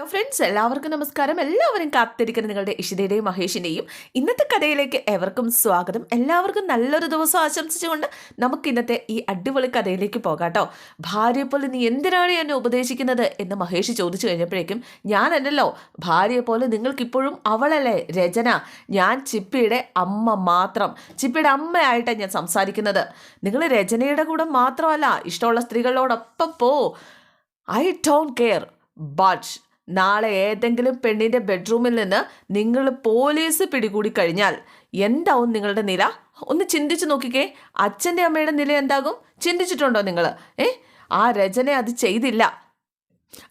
Hello friends എല്ലാവർക്കും നമസ്കാരം. എല്ലാവരും കാത്തിരിക്കുന്ന നിങ്ങളുടെ ഇഷിതയുടെയും മഹേഷിന്റെയും ഇന്നത്തെ കഥയിലേക്ക് എവർക്കും സ്വാഗതം. എല്ലാവർക്കും നല്ലൊരു ദിവസം ആശംസിച്ചുകൊണ്ട് നമുക്ക് ഇന്നത്തെ ഈ അടിപൊളി കഥയിലേക്ക് പോകാട്ടോ ഭാര്യയെപ്പോലെ ഭാര്യയെ പോലെ നീ എന്തിനാണ് എന്നെ ഉപദേശിക്കുന്നത് എന്ന് മഹേഷ് ചോദിച്ചു കഴിഞ്ഞപ്പോഴേക്കും ഞാനല്ലല്ലോ. ഭാര്യയെപ്പോലെ നിങ്ങൾക്കിപ്പോഴും അവളല്ലേ രചന. ഞാൻ ചിപ്പിയുടെ അമ്മ മാത്രം. ചിപ്പിയുടെ അമ്മയായിട്ടാണ് ഞാൻ സംസാരിക്കുന്നത്. നിങ്ങൾ രചനയുടെ കൂടെ മാത്രമല്ല ഇഷ്ടമുള്ള സ്ത്രീകളോടൊപ്പം പോ. I don't care. ബട്ട് നാളെ ഏതെങ്കിലും പെണ്ണിന്റെ ബെഡ്റൂമിൽ നിന്ന് നിങ്ങൾ പോലീസ് പിടികൂടി കഴിഞ്ഞാൽ എന്താവും നിങ്ങളുടെ നില? ഒന്ന് ചിന്തിച്ചു നോക്കിക്കേ. അച്ഛന്റെ അമ്മയുടെ നില എന്താകും? ചിന്തിച്ചിട്ടുണ്ടോ നിങ്ങൾ? ഏ? ആ രചന അത് ചെയ്തില്ല.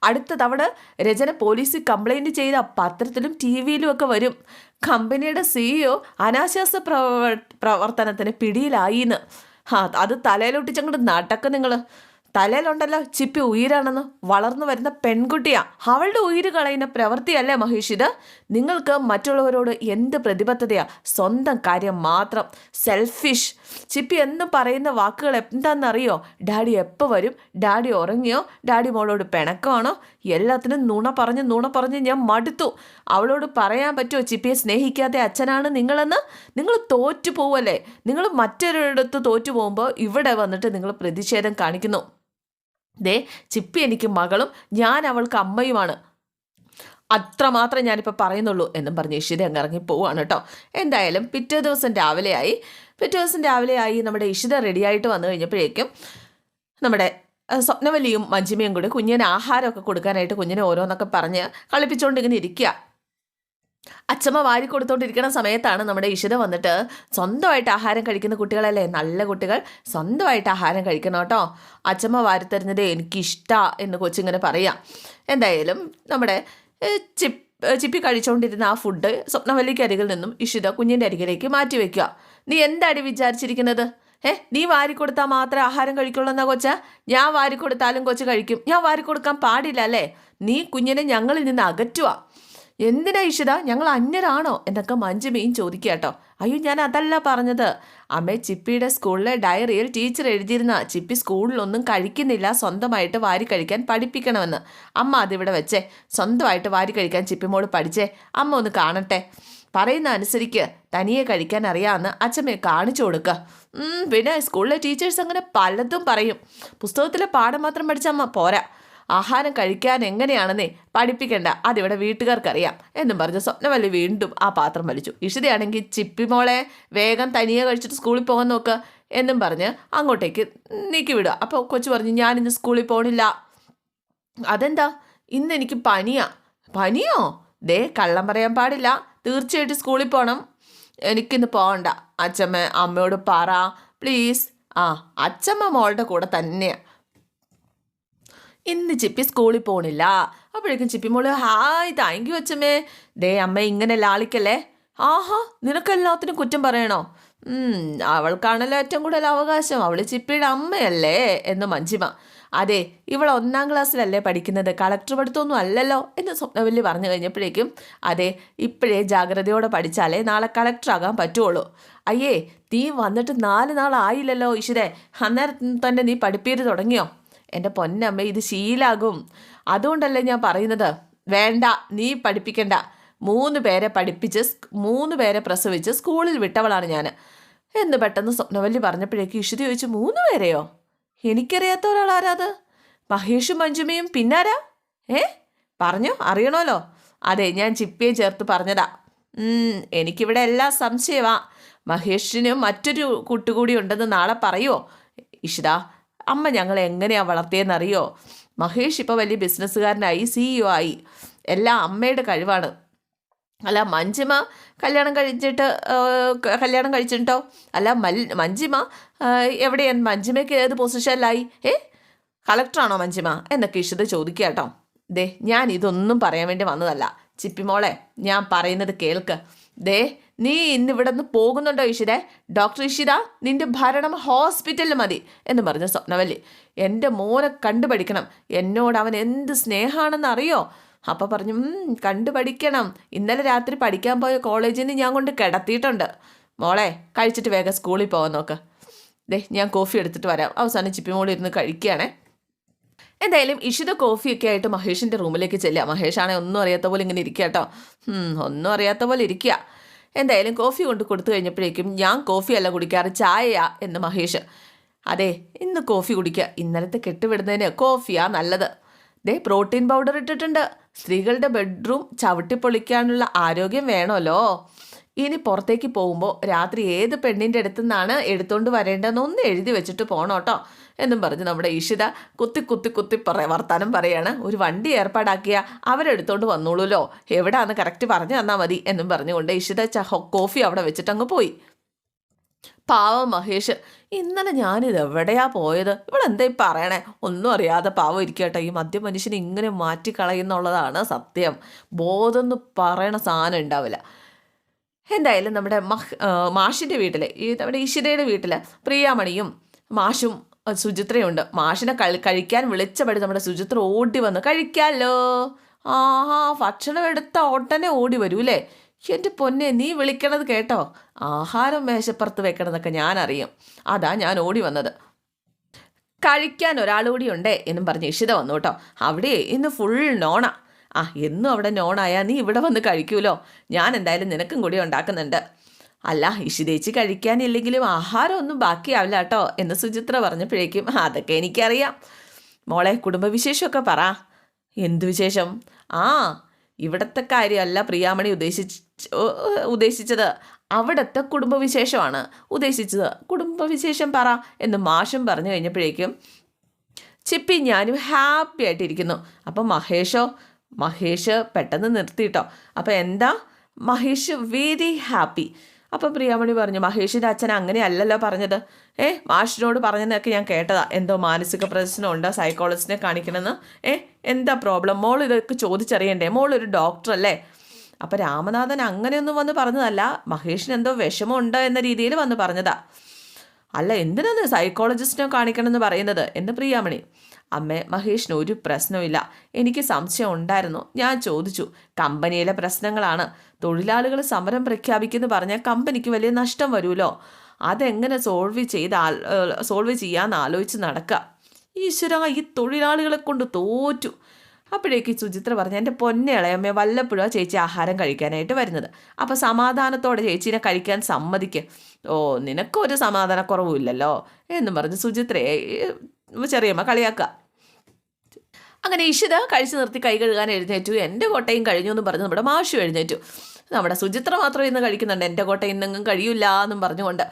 അടുത്ത തവണ രചന പോലീസിൽ കംപ്ലൈന്റ് ചെയ്ത പത്രത്തിലും ടി വിയിലും ഒക്കെ വരും. കമ്പനിയുടെ സിഇഒ അനാശാസ പ്രവർ പ്രവർത്തനത്തിന് പിടിയിലായിന്ന്. അത് തലയിലൊട്ടിച്ചങ്ങോട്ട് നടക്കും നിങ്ങൾ തലയിലുണ്ടല്ലോ. ചിപ്പി ഉയരാണെന്ന് വളർന്നു വരുന്ന പെൺകുട്ടിയാ. അവളുടെ ഉയിര് കളയുന്ന പ്രവൃത്തിയല്ലേ മഹേഷ് ഇത്? നിങ്ങൾക്ക് മറ്റുള്ളവരോട് എന്ത് പ്രതിബദ്ധതയാ? സ്വന്തം കാര്യം മാത്രം. സെൽഫിഷ് ചിപ്പി എന്നും പറയുന്ന വാക്കുകൾ എന്താണെന്നറിയോ? ഡാഡി എപ്പോൾ വരും? ഡാഡി ഉറങ്ങിയോ? ഡാഡി മോളോട് പിണക്കമാണോ? എല്ലാത്തിനും നുണ പറഞ്ഞ് നുണ പറഞ്ഞ് ഞാൻ മടുത്തു. അവളോട് പറയാൻ പറ്റുമോ ചിപ്പിയെ സ്നേഹിക്കാത്ത അച്ഛനാണ് നിങ്ങളെന്ന്? നിങ്ങൾ തോറ്റു പോവല്ലേ നിങ്ങൾ മറ്റൊരിടത്ത് തോറ്റു പോകുമ്പോൾ ഇവിടെ വന്നിട്ട് നിങ്ങൾ പ്രതിഷേധം കാണിക്കുന്നു. ദേ ചിപ്പി എനിക്ക് മകളും ഞാൻ അവൾക്ക് അമ്മയുമാണ്. അത്രമാത്രം ഞാനിപ്പോൾ പറയുന്നുള്ളൂ എന്നും പറഞ്ഞ് ഇഷിത അങ്ങ് ഇറങ്ങി കേട്ടോ. എന്തായാലും പിറ്റേ ദിവസം രാവിലെയായി. പിറ്റേ ദിവസം രാവിലെയായി നമ്മുടെ ഇഷിത റെഡിയായിട്ട് വന്നു കഴിഞ്ഞപ്പോഴേക്കും നമ്മുടെ സ്വപ്നവലിയും മഞ്ജിമയും കൂടി കുഞ്ഞിന് ആഹാരമൊക്കെ കൊടുക്കാനായിട്ട് കുഞ്ഞിനെ ഓരോന്നൊക്കെ പറഞ്ഞ് കളിപ്പിച്ചുകൊണ്ട് ഇങ്ങനെ ഇരിക്കുക അച്ഛമ്മ വാരി കൊടുത്തോണ്ടിരിക്കുന്ന സമയത്താണ് നമ്മുടെ ഇഷിത വന്നിട്ട് സ്വന്തമായിട്ട് ആഹാരം കഴിക്കുന്ന കുട്ടികളല്ലേ? നല്ല കുട്ടികൾ. സ്വന്തമായിട്ട് ആഹാരം കഴിക്കണം കേട്ടോ. അച്ഛമ്മ വാരി തരുന്നത് എനിക്കിഷ്ട എന്ന് കൊച്ചിങ്ങനെ പറയാം. എന്തായാലും നമ്മുടെ ചിപ്പ് ചിപ്പി കഴിച്ചുകൊണ്ടിരുന്ന ആ ഫുഡ് സ്വപ്നവല്ലിക്ക് അരികിൽ നിന്നും ഇഷിത കുഞ്ഞിന്റെ അരികിലേക്ക് മാറ്റി വെക്കുക. നീ എന്താടി വിചാരിച്ചിരിക്കുന്നത്? ഏ നീ വാരി കൊടുത്താൽ മാത്രമേ ആഹാരം കഴിക്കുള്ളൂ എന്നാ കൊച്ച? ഞാൻ വാരി കൊടുത്താലും കൊച്ചു കഴിക്കും. ഞാൻ വാരി കൊടുക്കാൻ പാടില്ല അല്ലേ? നീ കുഞ്ഞിനെ ഞങ്ങളിൽ നിന്ന് അകറ്റുക എന്തിനാ ഇഷിത ഞങ്ങൾ അന്യരാണോ? എന്നൊക്കെ മഞ്ജുമയും ചോദിക്കുക കേട്ടോ. അയ്യോ ഞാൻ അതല്ല പറഞ്ഞത്. അമ്മേ ചിപ്പിയുടെ സ്കൂളിലെ ഡയറിയിൽ ടീച്ചർ എഴുതിയിരുന്ന ചിപ്പി സ്കൂളിലൊന്നും കഴിക്കുന്നില്ല. സ്വന്തമായിട്ട് വാരി കഴിക്കാൻ പഠിപ്പിക്കണമെന്ന്. അമ്മ അതിവിടെ വെച്ചേ. സ്വന്തമായിട്ട് വാരി കഴിക്കാൻ ചിപ്പിമോട് പഠിച്ചേ. അമ്മ ഒന്ന് കാണട്ടെ. പറയുന്ന അനുസരിക്ക് തനിയെ കഴിക്കാൻ അറിയാമെന്ന് അച്ഛമ്മയെ കാണിച്ചു കൊടുക്കുക പിന്നെ സ്കൂളിലെ ടീച്ചേഴ്സ് അങ്ങനെ പലതും പറയും. പുസ്തകത്തിലെ പാഠം മാത്രം പഠിച്ച അമ്മ പോരാ. ആഹാരം കഴിക്കാൻ എങ്ങനെയാണെന്നേ പഠിപ്പിക്കേണ്ട. അതിവിടെ വീട്ടുകാർക്കറിയാം. എന്നും പറഞ്ഞ് സ്വപ്നവല്ലി വീണ്ടും ആ പാത്രം വലിച്ചു. ഇഷിതയാണെങ്കിൽ ചിപ്പിമോളെ വേഗം തനിയെ കഴിച്ചിട്ട് സ്കൂളിൽ പോകാൻ നോക്ക് എന്നും പറഞ്ഞ് അങ്ങോട്ടേക്ക് നീക്കി വിടുക. അപ്പോൾ കൊച്ചു പറഞ്ഞു ഞാനിന്ന് സ്കൂളിൽ പോകണില്ല അതെന്താ? ഇന്ന് എനിക്ക് പനിയാ. പനിയോ? ദേ കള്ളം പറയാൻ പാടില്ല. തീർച്ചയായിട്ടും സ്കൂളിൽ പോകണം എനിക്കിന്ന് പോകണ്ട അച്ഛമ്മ അമ്മയോട് പറ. പ്ലീസ്. ആ അച്ഛമ്മ മോളുടെ കൂടെ തന്നെയാ. ഇന്ന് ചിപ്പി സ്കൂളിൽ പോണില്ല. അപ്പോഴേക്കും ചിപ്പി മോൾ ഹായ് താങ്ക് യു അച്ഛമ്മേ. ദേ അമ്മ ഇങ്ങനെ ലാളിക്കല്ലേ? ആഹാ നിനക്കെല്ലാത്തിനും കുറ്റം പറയണോ? അവൾക്കാണല്ലോ ഏറ്റവും കൂടുതൽ അവകാശം. അവൾ ചിപ്പിയുടെ അമ്മയല്ലേ എന്ന് മഞ്ജിമ. അതെ ഇവൾ ഒന്നാം ക്ലാസ്സിലല്ലേ പഠിക്കുന്നത്. കളക്ടർ പഠിത്തമൊന്നും അല്ലല്ലോ എന്ന് സ്വപ്നവല്ലി പറഞ്ഞു കഴിഞ്ഞപ്പോഴേക്കും അതെ ഇപ്പോഴേ ജാഗ്രതയോടെ പഠിച്ചാലേ നാളെ കളക്ടറാകാൻ പറ്റുള്ളൂ അയ്യേ നീ വന്നിട്ട് നാല് നാളായില്ലല്ലോ ഈശ്വരെ. അന്നേരം തന്നെ നീ പഠിപ്പീര് തുടങ്ങിയോ? എന്റെ പൊന്നമ്മ ഇത് ശീലാകും. അതുകൊണ്ടല്ലേ ഞാൻ പറയുന്നത്? വേണ്ട നീ പഠിപ്പിക്കണ്ട. മൂന്ന് പേരെ പഠിപ്പിച്ച് മൂന്ന് പേരെ പ്രസവിച്ച് സ്കൂളിൽ വിട്ടവളാണ് ഞാൻ എന്ന് പെട്ടെന്ന് സ്വപ്നവല്ലി പറഞ്ഞപ്പോഴേക്ക് ഇഷിത ചോദിച്ചു മൂന്ന് പേരെയോ? എനിക്കറിയാത്ത ഒരാളാരാത് മഹേഷും മഞ്ജുമയും പിന്നാരാ? ഏ? പറഞ്ഞോ അറിയണമല്ലോ അതെ ഞാൻ ചിപ്പിയെ ചേർത്ത് പറഞ്ഞതാ. എനിക്കിവിടെ എല്ലാ സംശയമാ മഹേഷിനും മറ്റൊരു കൂട്ടുകൂടി ഉണ്ടെന്ന് നാളെ പറയുമോ ഇഷിത അമ്മ ഞങ്ങളെ എങ്ങനെയാ വളർത്തിയെന്നറിയോ? മഹേഷ് ഇപ്പോൾ വലിയ ബിസിനസ്സുകാരനായി സിഇഒ ആയി. എല്ലാം അമ്മയുടെ കഴിവാണ്. അല്ല മഞ്ജിമ കല്യാണം കഴിച്ചിട്ട് കല്യാണം കഴിച്ചിട്ടോ അല്ല മൽ മഞ്ജിമ എവിടെയാണ് മഞ്ജിമയ്ക്ക് ഏത് പൊസിഷനിലായി? ഏ? കളക്ടറാണോ മഞ്ജിമ? എന്നൊക്കെ ഇഷിത ചോദിക്കുക കേട്ടോ. ദേ ഞാൻ ഇതൊന്നും പറയാൻ വേണ്ടി വന്നതല്ല. ചിപ്പിമോളെ ഞാൻ പറയുന്നത് കേൾക്ക്. ദേ നീ ഇന്ന് ഇവിടെ നിന്ന് പോകുന്നുണ്ടോ ഇഷിതെ ഡോക്ടർ ഇഷിത നിന്റെ ഭരണം ഹോസ്പിറ്റലിൽ മതി എന്ന് പറഞ്ഞ സ്വപ്നവല്ലി. എന്റെ മോനെ കണ്ടുപഠിക്കണം. എന്നോട് അവൻ എന്ത് സ്നേഹമാണെന്ന് അറിയോ? അപ്പം പറഞ്ഞു "ഉം, കണ്ടുപഠിക്കണം. ഇന്നലെ രാത്രി പഠിക്കാൻ പോയ കോളേജിൽ നിന്ന് ഞാൻ കൊണ്ട് കിടത്തിയിട്ടുണ്ട്. മോളെ കഴിച്ചിട്ട് വേഗം സ്കൂളിൽ പോകാൻ നോക്ക്. ദേ ഞാൻ കോഫി എടുത്തിട്ട് വരാം. അവസാനം ചിപ്പിമോൾ ഇരുന്ന് കഴിക്കുകയാണേ. എന്തായാലും ഇഷിത കോഫിയൊക്കെ ആയിട്ട് മഹേഷിന്റെ റൂമിലേക്ക് ചെല്ലുക. മഹേഷാണെ ഒന്നും അറിയാത്ത പോലെ ഇങ്ങനെ ഇരിക്കുക കേട്ടോ. ഒന്നും അറിയാത്ത പോലെ ഇരിക്കുക. എന്തായാലും കോഫി കൊണ്ട് കൊടുത്തു കഴിഞ്ഞപ്പോഴേക്കും ഞാൻ കോഫിയല്ല കുടിക്കാറ് ചായയാ എന്ന് മഹേഷ്. അതെ ഇന്ന് കോഫി കുടിക്കുക ഇന്നലത്തെ കെട്ടുവിടുന്നതിന് കോഫിയാ നല്ലത്. ദേ പ്രോട്ടീൻ പൗഡർ ഇട്ടിട്ടുണ്ട്. സ്ത്രീകളുടെ ബെഡ്റൂം ചവിട്ടിപ്പൊളിക്കാനുള്ള ആരോഗ്യം വേണമല്ലോ. ഇനി പുറത്തേക്ക് പോകുമ്പോൾ രാത്രി ഏത് പെണ്ണിന്റെ അടുത്തു നിന്നാണ് എടുത്തുകൊണ്ട് വരേണ്ടതെന്ന് ഒന്ന് എഴുതി വെച്ചിട്ട് പോകണം കേട്ടോ എന്നും പറഞ്ഞ് നമ്മുടെ ഇഷിത കുത്തി കുത്തി കുത്തി പറ വർത്താനം പറയാണ്. ഒരു വണ്ടി ഏർപ്പാടാക്കിയ അവരെടുത്തോണ്ട് വന്നോളൂല്ലോ എവിടാന്ന് കറക്റ്റ് പറഞ്ഞു തന്നാൽ മതി എന്നും പറഞ്ഞുകൊണ്ട് ചഹ കോഫി അവിടെ വെച്ചിട്ട് അങ്ങ് പോയി. പാവം മഹേഷ് ഇന്നലെ ഞാനിത് എവിടെയാ പോയത്? ഇവളെന്താ ഈ പറയണേ? ഒന്നും അറിയാതെ പാവം ഇരിക്കട്ടെ ഈ മദ്യ മനുഷ്യനെ ഇങ്ങനെ മാറ്റിക്കളയുന്നുള്ളതാണ് സത്യം. ബോധം എന്ന് പറയണ സാധനം ഉണ്ടാവില്ല. എന്തായാലും നമ്മുടെ മഹ് മാഷിന്റെ വീട്ടിൽ ഈ നമ്മുടെ ഈശ്വരയുടെ വീട്ടിൽ പ്രിയാമണിയും മാഷും സുചിത്രയുണ്ട്. മാഷിനെ കഴി കഴിക്കാൻ വിളിച്ചപടി നമ്മുടെ സുചിത്ര ഓടി വന്ന്. കഴിക്കാമല്ലോ ആഹാ ഭക്ഷണം എടുത്ത ഉടനെ ഓടി വരൂ അല്ലേ എന്റെ പൊന്നെ നീ വിളിക്കണത് കേട്ടോ? ആഹാരം മേശപ്പുറത്ത് വെക്കണമെന്നൊക്കെ ഞാൻ അറിയും അതാ ഞാൻ ഓടി വന്നത്. കഴിക്കാൻ ഒരാൾ ഉണ്ടേ എന്നും പറഞ്ഞ് ഇഷിത വന്നു കേട്ടോ. അവിടെ ഇന്ന് ഫുൾ നോണാ. ആ എന്നും അവിടെ നോണായാൽ നീ ഇവിടെ വന്ന് കഴിക്കൂലോ? ഞാൻ എന്തായാലും നിനക്കും കൂടി ഉണ്ടാക്കുന്നുണ്ട്. അല്ല ഇഷിതേച്ചി കഴിക്കാനില്ലെങ്കിലും ആഹാരം ഒന്നും ബാക്കിയാവില്ല കേട്ടോ എന്ന് സുചിത്ര പറഞ്ഞപ്പോഴേക്കും അതൊക്കെ എനിക്കറിയാം. മോളെ കുടുംബവിശേഷമൊക്കെ പറ. എന്തു വിശേഷം? ആ ഇവിടത്തെ കാര്യമല്ല പ്രിയാമണി ഉദ്ദേശിച്ച് ഉദ്ദേശിച്ചത്. അവിടുത്തെ കുടുംബവിശേഷമാണ് ഉദ്ദേശിച്ചത്. കുടുംബവിശേഷം പറ എന്ന് മാഷും പറഞ്ഞു കഴിഞ്ഞപ്പോഴേക്കും ചിപ്പി ഞാനും ഹാപ്പി ആയിട്ടിരിക്കുന്നു. അപ്പം മഹേഷോ മഹേഷ് പെട്ടെന്ന് നിർത്തിയിട്ടോ അപ്പോൾ എന്താ? മഹേഷ് വെരി ഹാപ്പി അപ്പം പ്രിയാമണി പറഞ്ഞു മഹേഷിന്റെ അച്ഛൻ അങ്ങനെയല്ലല്ലോ പറഞ്ഞത്. ഏ മാഷിനോട് പറഞ്ഞതൊക്കെ ഞാൻ കേട്ടതാ. എന്തോ മാനസിക പ്രശ്നമുണ്ട് സൈക്കോളജിസ്റ്റിനെ കാണിക്കണമെന്ന്. ഏ എന്താ പ്രോബ്ലം മോൾ ഇതൊക്കെ ചോദിച്ചറിയണ്ടേ? മോൾ ഒരു ഡോക്ടർ അല്ലേ? അപ്പം രാമനാഥൻ അങ്ങനെയൊന്നും വന്ന് പറഞ്ഞതല്ല. മഹേഷിന് എന്തോ വിഷമമുണ്ട് എന്ന രീതിയിൽ വന്ന് പറഞ്ഞതാ. അല്ല എന്തിനാണ് സൈക്കോളജിസ്റ്റിനെ കാണിക്കണമെന്ന് പറയുന്നത്? എന്ന് പ്രിയാമണി. അമ്മേ മഹേഷിന് ഒരു പ്രശ്നവും എനിക്ക് സംശയം ഉണ്ടായിരുന്നു. ഞാൻ ചോദിച്ചു കമ്പനിയിലെ പ്രശ്നങ്ങളാണ്. തൊഴിലാളികൾ സമരം പ്രഖ്യാപിക്കുന്നു പറഞ്ഞാൽ കമ്പനിക്ക് വലിയ നഷ്ടം വരുമല്ലോ. അതെങ്ങനെ സോൾവ് ചെയ്ത് സോൾവ് ചെയ്യാന്ന് ആലോചിച്ച് നടക്കുക ഈശ്വര ഈ തൊഴിലാളികളെ കൊണ്ട് തോറ്റു. അപ്പോഴേക്ക് സുചിത്ര പറഞ്ഞു എന്റെ പൊന്നെ ഇളയമ്മ വല്ലപ്പോഴും ആ ചേച്ചി ആഹാരം കഴിക്കാനായിട്ട് വരുന്നത്. അപ്പോൾ സമാധാനത്തോടെ ചേച്ചീനെ കഴിക്കാൻ സമ്മതിക്കുക ഓ നിനക്കൊരു സമാധാനക്കുറവുമില്ലല്ലോ എന്നും പറഞ്ഞ് സുചിത്രയെ ചെറിയമ്മ കളിയാക്കുക. അങ്ങനെ ഇഷിത കഴിച്ചു നിർത്തി കൈ കഴുകാൻ എഴുന്നേറ്റു. എന്റെ കോട്ടയും കഴിഞ്ഞു എന്ന് പറഞ്ഞ് നമ്മുടെ മാഷു എഴുന്നേറ്റു. നമ്മുടെ സുചിത്ര മാത്രം ഇന്ന് കഴിക്കുന്നുണ്ട്. എന്റെ കോട്ട നിന്നും കഴിയില്ല എന്നും പറഞ്ഞുകൊണ്ട്.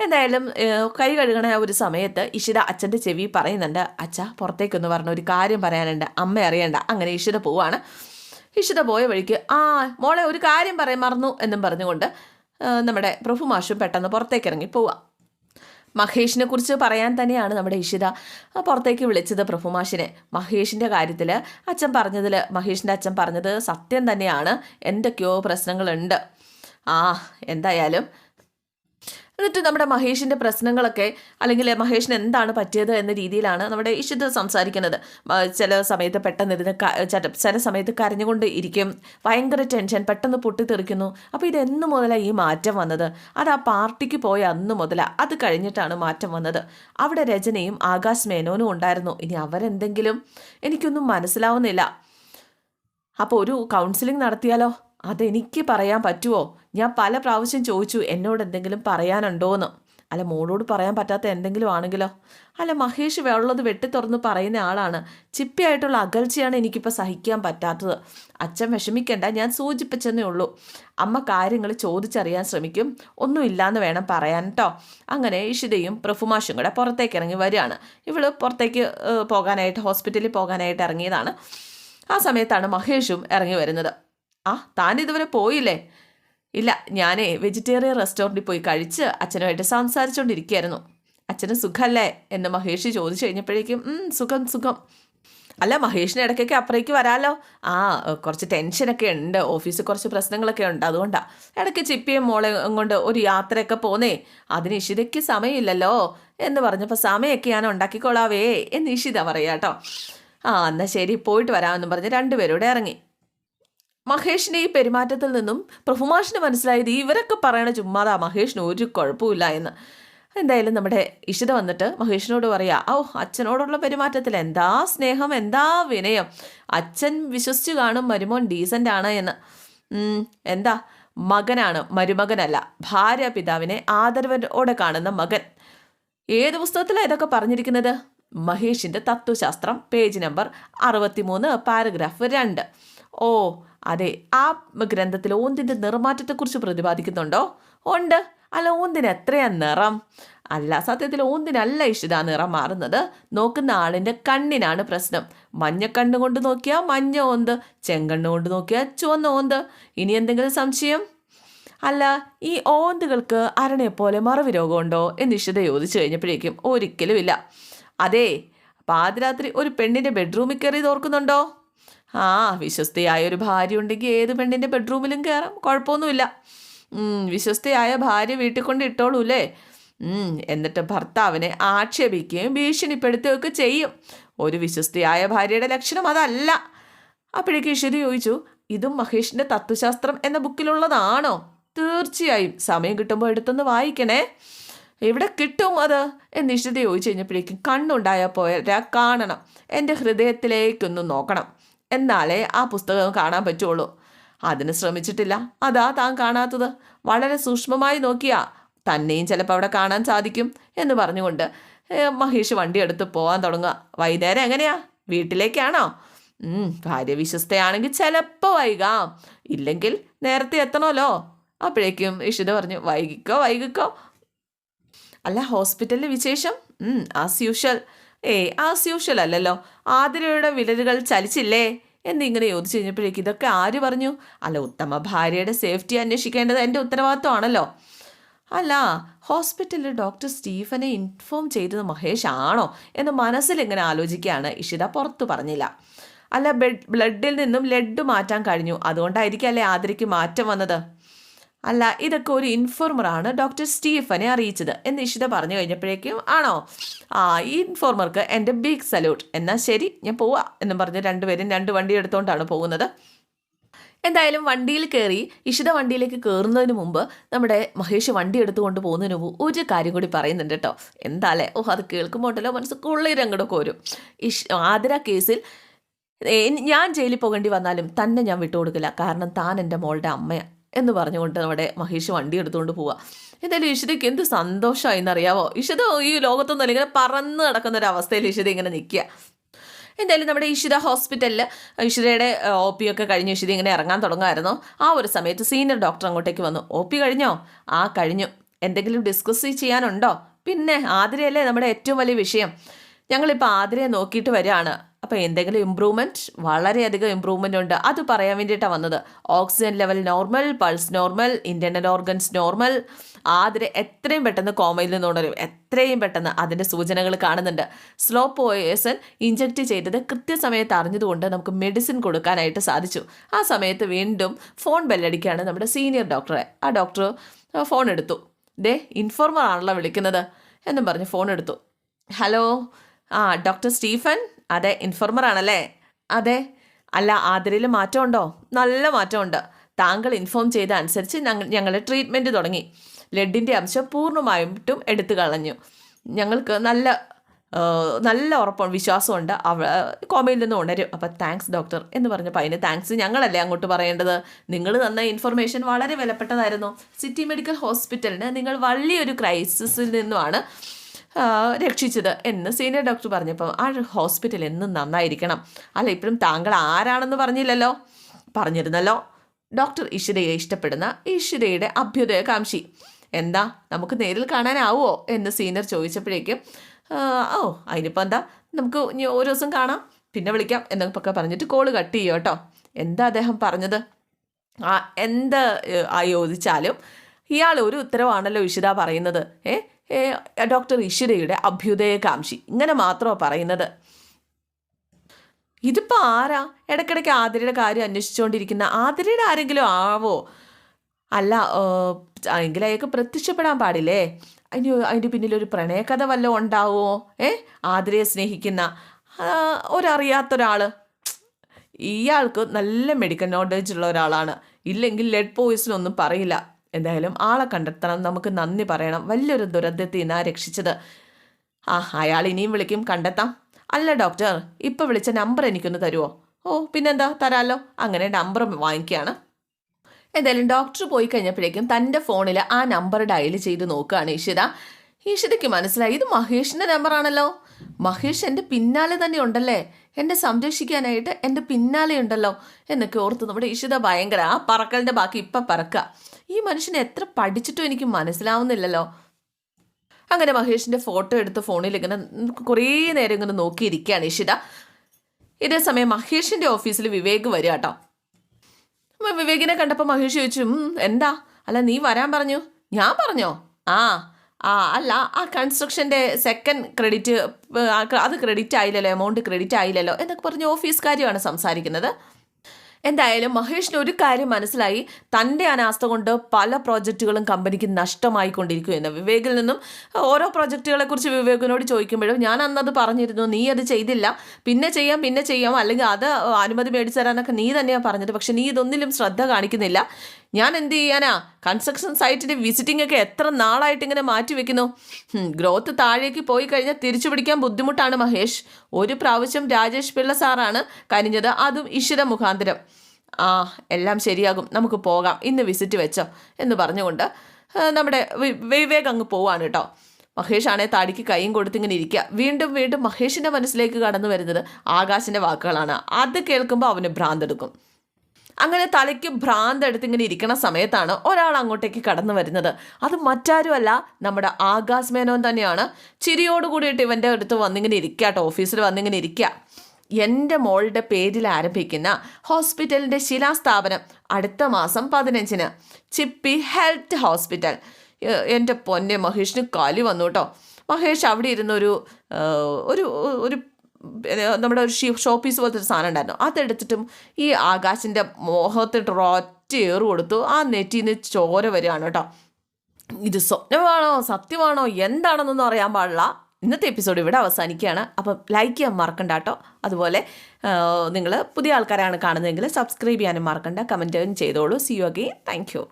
എന്തായാലും കൈ കഴുകണ ആ ഒരു സമയത്ത് ഇഷിത അച്ഛന്റെ ചെവി പറയുന്നുണ്ട് അച്ഛ പുറത്തേക്കൊന്ന് പറഞ്ഞ ഒരു കാര്യം പറയാനുണ്ട്. അമ്മ അറിയണ്ട. അങ്ങനെ ഇഷിത പോവാണ്. ഇഷിത പോയ വഴിക്ക് ആ മോളെ ഒരു കാര്യം പറയാൻ മറന്നു എന്നും പറഞ്ഞുകൊണ്ട് നമ്മുടെ പ്രഭു മാഷും പെട്ടെന്ന് പുറത്തേക്ക് ഇറങ്ങി പോവാം. മഹേഷിനെ കുറിച്ച് പറയാൻ തന്നെയാണ് നമ്മുടെ ഇഷിത. പുറത്തേക്ക് വിളിച്ചത് പ്രഭുമാഷിനെ. മഹേഷിന്റെ കാര്യത്തിൽ അച്ഛൻ പറഞ്ഞതിൽ മഹേഷിന്റെ അച്ഛൻ പറഞ്ഞത് സത്യം തന്നെയാണ്. എന്തൊക്കെയോ പ്രശ്നങ്ങളുണ്ട്. ആ എന്തായാലും എന്നിട്ട് നമ്മുടെ മഹേഷിന്റെ പ്രശ്നങ്ങളൊക്കെ അല്ലെങ്കിൽ മഹേഷിന് എന്താണ് പറ്റിയത് എന്ന രീതിയിലാണ് നമ്മുടെ ഇഷിത് സംസാരിക്കുന്നത്. ചില സമയത്ത് പെട്ടെന്ന് ഇരുന്ന് ചില സമയത്ത് കരഞ്ഞുകൊണ്ട് ഇരിക്കും. ഭയങ്കര ടെൻഷൻ പെട്ടെന്ന് പൊട്ടിത്തെറിക്കുന്നു. അപ്പോൾ ഇത് എന്ന് മുതലാണ് ഈ മാറ്റം വന്നത്? അത് ആ പാർട്ടിക്ക് പോയ അന്ന് മുതലാണ് അത് കഴിഞ്ഞിട്ടാണ് മാറ്റം വന്നത്. അവിടെ രചനയും ആകാശ് മേനോനും ഉണ്ടായിരുന്നു. ഇനി അവരെന്തെങ്കിലും? എനിക്കൊന്നും മനസ്സിലാവുന്നില്ല. അപ്പോൾ ഒരു കൗൺസിലിംഗ് നടത്തിയാലോ? അതെനിക്ക് പറയാൻ പറ്റുമോ ഞാൻ പല പ്രാവശ്യം ചോദിച്ചു എന്നോട് എന്തെങ്കിലും പറയാനുണ്ടോയെന്ന് അല്ല മോളോട് പറയാൻ പറ്റാത്ത എന്തെങ്കിലും ആണെങ്കിലോ? അല്ല മഹേഷ് വെള്ളത് വെട്ടി തുറന്ന് പറയുന്ന ആളാണ്. ചിപ്പിയായിട്ടുള്ള അകൽച്ചയാണ് എനിക്കിപ്പോൾ സഹിക്കാൻ പറ്റാത്തത്. അച്ഛൻ വിഷമിക്കണ്ട ഞാൻ സൂചിപ്പിച്ചെന്നേ ഉള്ളൂ. അമ്മ കാര്യങ്ങൾ ചോദിച്ചറിയാൻ ശ്രമിക്കും. ഒന്നുമില്ലാന്ന് വേണം പറയാൻ കേട്ടോ അങ്ങനെ ഇഷിതയും പ്രഫുമാഷും കൂടെ പുറത്തേക്ക് ഇറങ്ങി വരികയാണ്. ഇവൾ പുറത്തേക്ക് പോകാനായിട്ട് ഹോസ്പിറ്റലിൽ പോകാനായിട്ട് ഇറങ്ങിയതാണ്. ആ സമയത്താണ് മഹേഷും ഇറങ്ങി വരുന്നത്. ആ താൻ ഇതുവരെ പോയില്ലേ? ഇല്ല ഞാനേ വെജിറ്റേറിയൻ റെസ്റ്റോറന്റിൽ പോയി കഴിച്ച് അച്ഛനുമായിട്ട് സംസാരിച്ചുകൊണ്ടിരിക്കുകയായിരുന്നു അച്ഛന് സുഖമല്ലേ എന്ന് മഹേഷ് ചോദിച്ചു കഴിഞ്ഞപ്പോഴേക്കും "ഉം, സുഖം സുഖം. അല്ല മഹേഷിന് ഇടയ്ക്കൊക്കെ അപ്പുറേക്ക് വരാലോ? ആ കുറച്ച് ടെൻഷനൊക്കെ ഉണ്ട്. ഓഫീസിൽ കുറച്ച് പ്രശ്നങ്ങളൊക്കെ ഉണ്ട്. അതുകൊണ്ടാണ് ഇടയ്ക്ക് ചിപ്പിയും മോളെ കൊണ്ട് ഒരു യാത്രയൊക്കെ പോന്നേ. അതിന് ഇഷിതയ്ക്ക് സമയമില്ലല്ലോ എന്ന് പറഞ്ഞപ്പോൾ സമയമൊക്കെ ഞാൻ ഉണ്ടാക്കിക്കോളാവേ എന്ന് ഇഷിത പറയാം കേട്ടോ ആ എന്നാൽ ശരി പോയിട്ട് വരാമെന്നും പറഞ്ഞ് രണ്ടുപേരൂടെ ഇറങ്ങി. മഹേഷിന്റെ ഈ പെരുമാറ്റത്തിൽ നിന്നും പ്രഭുമാഷിന് മനസ്സിലായത് ഇവരൊക്കെ പറയണ ചുമ്മാതാ മഹേഷിന് ഒരു കുഴപ്പമില്ല എന്ന്. എന്തായാലും നമ്മുടെ ഇഷിത വന്നിട്ട് മഹേഷിനോട് പറയാ ഓ അച്ഛനോടുള്ള പെരുമാറ്റത്തിൽ എന്താ സ്നേഹം എന്താ വിനയം? അച്ഛൻ വിശ്വസിച്ച് കാണും മരുമോൻ ഡീസന്റ് ആണ് എന്ന്. എന്താ? മകനാണ് മരുമകനല്ല ഭാര്യ പിതാവിനെ ആദരവോടെ കാണുന്ന മകൻ. ഏത് പുസ്തകത്തിലാണ് ഇതൊക്കെ പറഞ്ഞിരിക്കുന്നത്? മഹേഷിന്റെ തത്വശാസ്ത്രം പേജ് നമ്പർ അറുപത്തിമൂന്ന് പാരഗ്രാഫ് രണ്ട്. ഓ അതെ ആ ഗ്രന്ഥത്തിൽ ഓന്തിന്റെ നിറമാറ്റത്തെക്കുറിച്ച് പ്രതിപാദിക്കുന്നുണ്ടോ? ഉണ്ട്. അല്ല ഓന്തിന് എത്രയാ നിറം? അല്ല സത്യത്തിൽ ഓന്തിനല്ല ഇഷിത നിറം മാറുന്നത്. നോക്കുന്ന ആളിന്റെ കണ്ണിനാണ് പ്രശ്നം. മഞ്ഞക്കണ്ണ് കൊണ്ട് നോക്കിയാൽ മഞ്ഞ ഓന്ത് ചെങ്കണ്ണ് കൊണ്ട് നോക്കിയാൽ ചുവന്ന ഓന്ത്. ഇനി എന്തെങ്കിലും സംശയം? അല്ല ഈ ഓന്തുകൾക്ക് അരണയെപ്പോലെ മറവി രോഗമുണ്ടോ എന്ന് ഇഷിത ചോദിച്ചു കഴിഞ്ഞപ്പോഴേക്കും ഒരിക്കലും ഇല്ല അതെ പാതിരാത്രി ഒരു പെണ്ണിന്റെ ബെഡ്റൂമിൽ കയറി ഓർക്കുന്നുണ്ടോ? ആ വിശ്വസ്തയായ ഒരു ഭാര്യ ഉണ്ടെങ്കിൽ ഏത് പെണ്ണിന്റെ ബെഡ്റൂമിലും കയറാം കുഴപ്പമൊന്നുമില്ല. വിശ്വസ്തയായ ഭാര്യ വീട്ടിൽ കൊണ്ട് ഇട്ടോളൂല്ലേ? എന്നിട്ട് ഭർത്താവിനെ ആക്ഷേപിക്കുകയും ഭീഷണിപ്പെടുത്തുകയും ഒക്കെ ചെയ്യും. ഒരു വിശ്വസ്തയായ ഭാര്യയുടെ ലക്ഷണം അതല്ല. അപ്പോഴേക്ക് ഈശ്വരി ചോദിച്ചു ഇതും മഹേഷിന്റെ തത്വശാസ്ത്രം എന്ന ബുക്കിലുള്ളതാണോ? തീർച്ചയായും. സമയം കിട്ടുമ്പോൾ എടുത്തൊന്ന് വായിക്കണേ. എവിടെ കിട്ടും അത്? എന്ന് ഇഷിത ചോദിച്ചു കഴിഞ്ഞപ്പോഴേക്കും കണ്ണുണ്ടായ പോരാ കാണണം. എന്റെ ഹൃദയത്തിലേക്കൊന്ന് നോക്കണം. എന്നാലേ ആ പുസ്തകം കാണാൻ പറ്റുള്ളൂ. അതിന് ശ്രമിച്ചിട്ടില്ല. അതാ താൻ കാണാത്തത്. വളരെ സൂക്ഷ്മമായി നോക്കിയാ തന്നെയും ചിലപ്പോൾ അവിടെ കാണാൻ സാധിക്കും എന്ന് പറഞ്ഞുകൊണ്ട് മഹേഷ് വണ്ടി എടുത്ത് പോകാൻ തുടങ്ങുക. വൈകുന്നേരം എങ്ങനെയാ? വീട്ടിലേക്കാണോ? ഭാര്യ വിശ്വസ്തയാണെങ്കിൽ ചിലപ്പോൾ വൈകാം. ഇല്ലെങ്കിൽ നേരത്തെ എത്തണമല്ലോ. അപ്പോഴേക്കും ഇഷിത പറഞ്ഞു വൈകിക്കോ വൈകിക്കോ. അല്ല ഹോസ്പിറ്റലിൽ വിശേഷം? As usual ah as usual അല്ലല്ലോ. ആതിരയുടെ വിരലുകൾ ചലിച്ചില്ലേ? എന്നിങ്ങനെ ചോദിച്ചു കഴിഞ്ഞപ്പോഴേക്ക് ഇതൊക്കെ ആര് പറഞ്ഞു? അല്ല ഉത്തമ ഭാര്യയുടെ സേഫ്റ്റി അന്വേഷിക്കേണ്ടത് എന്റെ ഉത്തരവാദിത്വമാണല്ലോ. അല്ല ഹോസ്പിറ്റലിൽ ഡോക്ടർ സ്റ്റീഫനെ ഇൻഫോം ചെയ്തത് മഹേഷ് ആണോ എന്ന് മനസ്സിൽ ഇങ്ങനെ ആലോചിക്കുകയാണ്. ഇഷിത പുറത്തു പറഞ്ഞില്ല. അല്ല ബ്ലഡിൽ നിന്നും ലെഡ് മാറ്റാൻ കഴിഞ്ഞു. അതുകൊണ്ടായിരിക്കും അല്ലേ ആതിരയ്ക്ക് മാറ്റം വന്നത്? അല്ല ഇതൊക്കെ ഒരു ഇൻഫോർമറാണ് ഡോക്ടർ സ്റ്റീഫനെ അറിയിച്ചത്. എന്ന് ഇഷിത പറഞ്ഞു കഴിഞ്ഞപ്പോഴേക്കും ആണോ? ആ ഈ ഇൻഫോർമർക്ക് എന്റെ ബിഗ് സല്യൂട്ട് എന്നാൽ ശരി ഞാൻ പോവാ എന്നും പറഞ്ഞ് രണ്ടുപേരും രണ്ട് വണ്ടി എടുത്തുകൊണ്ടാണ് പോകുന്നത്. എന്തായാലും വണ്ടിയിൽ കയറി ഇഷിത വണ്ടിയിലേക്ക് കയറുന്നതിന് മുമ്പ് നമ്മുടെ മഹേഷ് വണ്ടി എടുത്തുകൊണ്ട് പോകുന്നതിന് മുമ്പ് ഒരു കാര്യം കൂടി പറയുന്നുണ്ട് കേട്ടോ. എന്താല്ലേ? ഓ അത് കേൾക്കുമ്പോണ്ടല്ലോ മനസ്സ് കൊള്ളിരങ്ങടൊക്കെ വരും ഇഷ് ആതിര കേസിൽ ഞാൻ ജയിലിൽ പോകേണ്ടി വന്നാലും തന്നെ ഞാൻ വിട്ടുകൊടുക്കില്ല. കാരണം താൻ എന്റെ മോളുടെ അമ്മയാണ് എന്ന് പറഞ്ഞുകൊണ്ട് നമ്മുടെ മഹേഷ് വണ്ടി എടുത്തുകൊണ്ട് പോവുക എന്തായാലും ഇഷിതയ്ക്ക് എന്ത് സന്തോഷമായി എന്നറിയാവോ? ഇഷിത ഈ ലോകത്തൊന്നും ഇങ്ങനെ പറന്ന് നടക്കുന്ന ഒരു അവസ്ഥയിൽ ഇഷിത ഇങ്ങനെ നിൽക്കുക. എന്തായാലും നമ്മുടെ ഇഷിത ഹോസ്പിറ്റലിൽ ഇഷിതയുടെ ഒ പി ഒക്കെ കഴിഞ്ഞ് ഇഷിത ഇങ്ങനെ ഇറങ്ങാൻ തുടങ്ങുമായിരുന്നു. ആ ഒരു സമയത്ത് സീനിയർ ഡോക്ടർ അങ്ങോട്ടേക്ക് വന്നു. ഒ പി കഴിഞ്ഞോ? ആ കഴിഞ്ഞു. എന്തെങ്കിലും ഡിസ്കസ് ചെയ്യാനുണ്ടോ? പിന്നെ ആതിരയല്ലേ നമ്മുടെ ഏറ്റവും വലിയ വിഷയം. ഞങ്ങളിപ്പോൾ ആതിരയെ നോക്കിയിട്ട് വരികയാണ്. അപ്പോൾ എന്തെങ്കിലും ഇമ്പ്രൂവ്മെന്റ് വളരെയധികം ഇമ്പ്രൂവ്മെന്റ് ഉണ്ട്. അത് പറയാൻ വേണ്ടിയിട്ടാണ് വന്നത്. Oxygen level normal pulse normal internal organs normal ആതിരെ എത്രയും പെട്ടെന്ന് കോമയിൽ നിന്ന് ഉണരും എത്രയും പെട്ടെന്ന് അതിന്റെ സൂചനകൾ കാണുന്നുണ്ട്. സ്ലോ പോയസൺ ഇഞ്ചക്ട് ചെയ്തത് കൃത്യസമയത്ത് അറിഞ്ഞതുകൊണ്ട് നമുക്ക് മെഡിസിൻ കൊടുക്കാനായിട്ട് സാധിച്ചു. ആ സമയത്ത് വീണ്ടും ഫോൺ ബെല്ലടിക്കുകയാണ് നമ്മുടെ സീനിയർ ഡോക്ടറെ ആ ഡോക്ടർ ഫോൺ എടുത്തു. ദേ ഇൻഫോർമർ ആണല്ലോ വിളിക്കുന്നത് എന്നും പറഞ്ഞ് ഫോൺ എടുത്തു. ഹലോ ആ ഡോക്ടർ സ്റ്റീഫൻ? അതെ ഇൻഫോർമർ ആണല്ലേ? അതെ. അല്ല ആതിരയിൽ മാറ്റമുണ്ടോ? നല്ല മാറ്റമുണ്ട്. താങ്കൾ ഇൻഫോം ചെയ്ത അനുസരിച്ച് ഞങ്ങൾ ഞങ്ങൾ ട്രീറ്റ്മെന്റ് തുടങ്ങി. ലെഡിന്റെ അംശം പൂർണമായിട്ടും എടുത്തു കളഞ്ഞു. ഞങ്ങൾക്ക് നല്ല നല്ല ഉറപ്പും വിശ്വാസമുണ്ട് അവ കോമയിൽ നിന്ന് ഉണരും. അപ്പം താങ്ക്സ് ഡോക്ടർ എന്ന് പറഞ്ഞപ്പോൾ അതിന് താങ്ക്സ് ഞങ്ങളല്ലേ അങ്ങോട്ട് പറയേണ്ടത്? നിങ്ങൾ തന്ന ഇൻഫർമേഷൻ വളരെ വിലപ്പെട്ടതായിരുന്നു. സിറ്റി മെഡിക്കൽ ഹോസ്പിറ്റലിന് നിങ്ങൾ വലിയൊരു ക്രൈസിസിൽ നിന്നുമാണ് രക്ഷിച്ചത് എന്ന് സീനിയർ ഡോക്ടർ പറഞ്ഞപ്പോൾ ആ ഹോസ്പിറ്റൽ എന്നും നന്നായിരിക്കണം. അല്ല ഇപ്പോഴും താങ്കൾ ആരാണെന്ന് പറഞ്ഞില്ലല്ലോ? പറഞ്ഞിരുന്നല്ലോ. ഡോക്ടർ ഇഷിതയെ ഇഷ്ടപ്പെടുന്ന ഇഷിതയുടെ അഭ്യുദയകാംക്ഷി. എന്താ നമുക്ക് നേരിൽ കാണാനാവോ എന്ന് സീനിയർ ചോദിച്ചപ്പോഴേക്കും ഓ അതിനിപ്പോൾ എന്താ നമുക്ക് ഇനി ഒരു ദിവസം കാണാം. പിന്നെ വിളിക്കാം എന്നൊക്കെ പറഞ്ഞിട്ട് കോൾ കട്ട് ചെയ്യോ കേട്ടോ. എന്താ അദ്ദേഹം പറഞ്ഞത്? ആ എന്ത് ഏഹ്, ആ ചോദിച്ചാലും ഇയാൾ ഒരു ഉത്തരവാണല്ലോ ഇഷിത പറയുന്നത്. ഏ ഏ, ഡോക്ടർ ഇഷിരയുടെ അഭ്യുദയകാംക്ഷി. ഇങ്ങനെ മാത്രമാണ് പറയുന്നത്. ഇതിപ്പോൾ ആരാ? ഇടയ്ക്കിടയ്ക്ക് ആതിരയുടെ കാര്യം അന്വേഷിച്ചുകൊണ്ടിരിക്കുന്ന ആതിരയുടെ ആരെങ്കിലും ആവോ? അല്ല എങ്കിൽ അയാൾക്ക് പ്രത്യക്ഷപ്പെടാൻ പാടില്ലേ? അതിന് അതിന്റെ പിന്നിലൊരു പ്രണയകഥ വല്ലതും ഉണ്ടാവുമോ ഏ ആതിരയെ സ്നേഹിക്കുന്ന ഒരറിയാത്തൊരാൾ ഇയാൾക്ക് നല്ല മെഡിക്കൽ നോളജ് ഉള്ള ഒരാളാണ്. ഇല്ലെങ്കിൽ ലെഡ് പോയിസൺ ഒന്നും പറയില്ല. എന്തായാലും ആളെ കണ്ടെത്തണം നമുക്ക് നന്ദി പറയണം. വലിയൊരു ദുരന്തത്തിൽ നിന്നാ രക്ഷിച്ചത്. ആ അയാൾ ഇനിയും വിളിക്കും കണ്ടെത്താം. അല്ല ഡോക്ടർ ഇപ്പം വിളിച്ച നമ്പർ എനിക്കൊന്ന് തരുമോ ഓ പിന്നെന്താ? തരാമല്ലോ അങ്ങനെ നമ്പർ വാങ്ങിക്കുകയാണ്. എന്തായാലും ഡോക്ടർ പോയി കഴിഞ്ഞപ്പോഴേക്കും തന്റെ ഫോണിൽ ആ നമ്പർ ഡയൽ ചെയ്ത് നോക്കുകയാണ് ഈഷിത ഈഷിതയ്ക്ക് മനസ്സിലായി ഇത് മഹേഷിന്റെ നമ്പറാണല്ലോ മഹേഷ് എന്റെ പിന്നാലെ തന്നെ ഉണ്ടല്ലേ? എന്നെ സംരക്ഷിക്കാനായിട്ട് എന്റെ പിന്നാലെ ഉണ്ടല്ലോ. എന്നൊക്കെ ഓർത്ത് നമ്മുടെ ഈഷിത ഭയങ്കര ആ പറക്കലിന്റെ ബാക്കി ഇപ്പം പറക്കുക. ഈ മനുഷ്യനെ എത്ര പഠിച്ചിട്ടും എനിക്ക് മനസ്സിലാവുന്നില്ലല്ലോ. അങ്ങനെ മഹേഷിന്റെ ഫോട്ടോ എടുത്ത് ഫോണിൽ ഇങ്ങനെ കുറേ നേരം ഇങ്ങനെ നോക്കിയിരിക്കുകയാണ് ഇഷിത. ഇതേ സമയം മഹേഷിന്റെ ഓഫീസിൽ വിവേക് വരിക കേട്ടോ. വിവേകിനെ കണ്ടപ്പോൾ മഹേഷ് ചോദിച്ചു എന്താ? അല്ല നീ വരാൻ പറഞ്ഞു? ഞാൻ പറഞ്ഞോ? ആ ആ അല്ല ആ കൺസ്ട്രക്ഷന്റെ സെക്കൻഡ് ക്രെഡിറ്റ് അത് ക്രെഡിറ്റ് ആയില്ലല്ലോ എമൗണ്ട് ക്രെഡിറ്റ് ആയില്ലല്ലോ എന്നൊക്കെ പറഞ്ഞ് ഓഫീസ് കാര്യമാണ് സംസാരിക്കുന്നത്. എന്തായാലും മഹേഷിന് ഒരു കാര്യം മനസ്സിലായി. തന്റെ അനാസ്ഥ കൊണ്ട് പല പ്രോജക്റ്റുകളും കമ്പനിക്ക് നഷ്ടമായിക്കൊണ്ടിരിക്കുകയെന്ന് വിവേകിൽ നിന്നും ഓരോ പ്രോജക്റ്റുകളെ കുറിച്ച് വിവേകിനോട് ചോദിക്കുമ്പോഴും ഞാൻ അന്നത് പറഞ്ഞിരുന്നു നീ അത് ചെയ്തില്ല. പിന്നെ ചെയ്യാം പിന്നെ ചെയ്യാം. അല്ലെങ്കിൽ അത് അനുമതി മേടിച്ചു തരാനൊക്കെ നീ തന്നെയാണ് പറഞ്ഞത്. പക്ഷെ നീ ഇതൊന്നിലും ശ്രദ്ധ കാണിക്കുന്നില്ല. ഞാൻ എന്ത് ചെയ്യാനാ കൺസ്ട്രക്ഷൻ സൈറ്റിന്റെ വിസിറ്റിംഗ് ഒക്കെ എത്ര നാളായിട്ട് ഇങ്ങനെ മാറ്റി വെക്കുന്നു? ഗ്രോത്ത് താഴേക്ക് പോയി കഴിഞ്ഞാൽ തിരിച്ചു പിടിക്കാൻ ബുദ്ധിമുട്ടാണ് മഹേഷ്. ഒരു പ്രാവശ്യം രാജേഷ് പിള്ള സാറാണ് കനിഞ്ഞത്. അതും ഇഷിത മുഖാന്തരം. ആ എല്ലാം ശരിയാകും. നമുക്ക് പോകാം. ഇന്ന് വിസിറ്റ് വെച്ചോ എന്ന് പറഞ്ഞുകൊണ്ട് നമ്മുടെ വിവേക് അങ്ങ് പോവാണ് കേട്ടോ. മഹേഷ് ആണെ താടിക്ക് കൈയും കൊടുത്തിങ്ങനെ ഇരിക്കുക വീണ്ടും വീണ്ടും മഹേഷിന്റെ മനസ്സിലേക്ക് കടന്നു വരുന്നത് ആകാശിന്റെ വാക്കുകളാണ്. അത് കേൾക്കുമ്പോൾ അവന് ഭ്രാന്തെടുക്കും. അങ്ങനെ തലയ്ക്ക് ഭ്രാന്ത് എടുത്തിങ്ങനെ ഇരിക്കുന്ന സമയത്താണ് ഒരാൾ അങ്ങോട്ടേക്ക് കടന്നു വരുന്നത്. അത് മറ്റാരുമല്ല നമ്മുടെ ആകാശ് മേനോൻ തന്നെയാണ്. ചിരിയോട് കൂടിയിട്ട് ഇവന്റെ അടുത്ത് വന്നിങ്ങനെ ഇരിക്കുക കേട്ടോ ഓഫീസിൽ വന്നിങ്ങനെ ഇരിക്കുക. എന്റെ മോളുടെ പേരിൽ ആരംഭിക്കുന്ന ഹോസ്പിറ്റലിന്റെ ശിലാസ്ഥാപനം അടുത്ത മാസം പതിനഞ്ചിന്. Chippi health hospital. എന്റെ പൊന്നെ മഹേഷിന് കാലി വന്നു കേട്ടോ. മഹേഷ് അവിടെ ഇരുന്നൊരു ഒരു ഒരു നമ്മുടെ ഒരു ഷീ ഷോപ്പീസ് പോലത്തെ ഒരു സാധനം ഉണ്ടായിരുന്നു. അതെടുത്തിട്ടും ഈ ആകാശിന്റെ മോഹത്തിട്ട് ഒറ്റ ഏറ് കൊടുത്തു. ആ നെറ്റിന്ന് ചോര വരികയാണ് കേട്ടോ. ഇത് സ്വപ്നമാണോ? സത്യമാണോ? എന്താണെന്നൊന്നും അറിയാൻ പാടില്ല. ഇന്നത്തെ എപ്പിസോഡ് ഇവിടെ അവസാനിക്കുകയാണ്. അപ്പം ലൈക്ക് ചെയ്യാൻ മറക്കണ്ട കേട്ടോ. അതുപോലെ നിങ്ങൾ പുതിയ ആൾക്കാരാണ് കാണുന്നതെങ്കിൽ സബ്സ്ക്രൈബ് ചെയ്യാനും മറക്കണ്ട. കമന്റും ചെയ്തോളൂ. See you again thank you